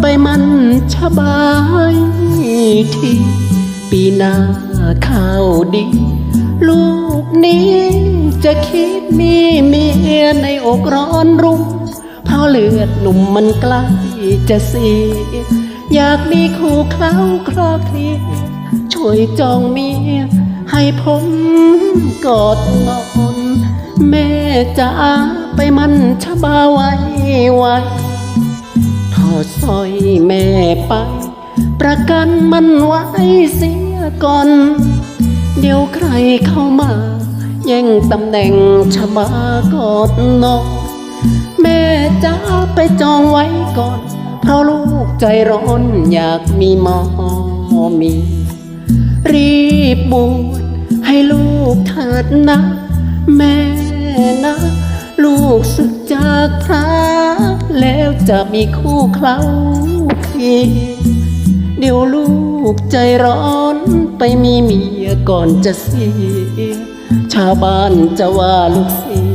ไปมันชบายทีปีหน้าข้าวดี ลูกนี้จะคิดมีเมียในอกร้อนรุ่มเพราะเลือดหนุ่มมันใกล้จะสีอยากมีคู่เคล้าคลอเคลียช่วยจองเมีย ให้ผมกอดนอน แม่จะไปมันชะบาไว้ไว้ ถอดสร้อยแม่ไป ประกันมันไว้เสียก่อน เดี๋ยวใครเข้ามา แย่งตำแหน่งชะบากอดนอนแม่จะไปจองไว้ก่อน เพราะลูกใจร้อนอยากมีหมอมี รีบบวชให้ลูกเถิดนะ แม่นะ ลูกศึกจากพระ แล้วจะมีคู่เคล้าพี่เดี๋ยวลูกใจร้อนไปมีเมียก่อนจะเสีย ชาวบ้านจะว่าลูกเสีย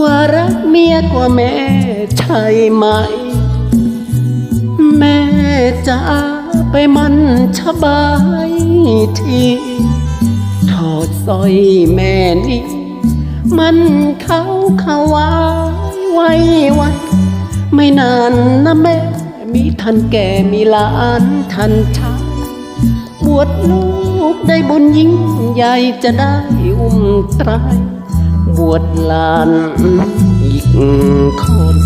ว่ารักเมียกว่าแม่ใช่ไหม แม่จะไปมันชบายทีถอดสร้อยแม่นี่มันเขาเขาวายไว้วัน ไม่นานนะแม่ มีทันแก่มีหลานทันชายบวชลูกได้บุญยิ่งใหญ่จะได้อุ้มตราย บวชหลานอีกคน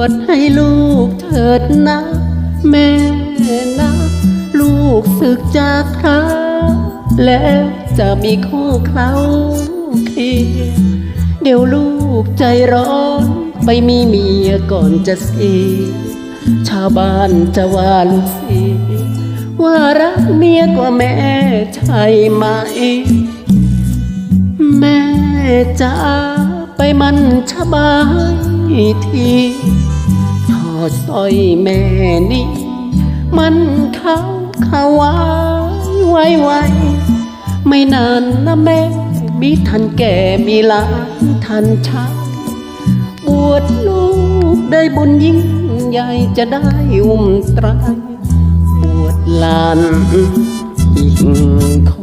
วชให้ลูกเถิดนะ แม่นะ ลูกศึกจากพระแล้วจะมีคู่เคล้าเคลียเดี๋ยวลูกใจร้อนไปมีเมียก่อนจะเสียชาวบ้านจะว่าลูกเสียว่ารักเมียกว่าแม่ใช่ไหม แม่จะไปมันชะบายที สร้อยแม่นี่มันเขาเขาวายไวไวไม่นานนะแม่ มีทันแก่มีลานทันชาบวชลูกได้บุญยิ่งใหญ่จะได้อุ้มตรายบวชลานอีกคน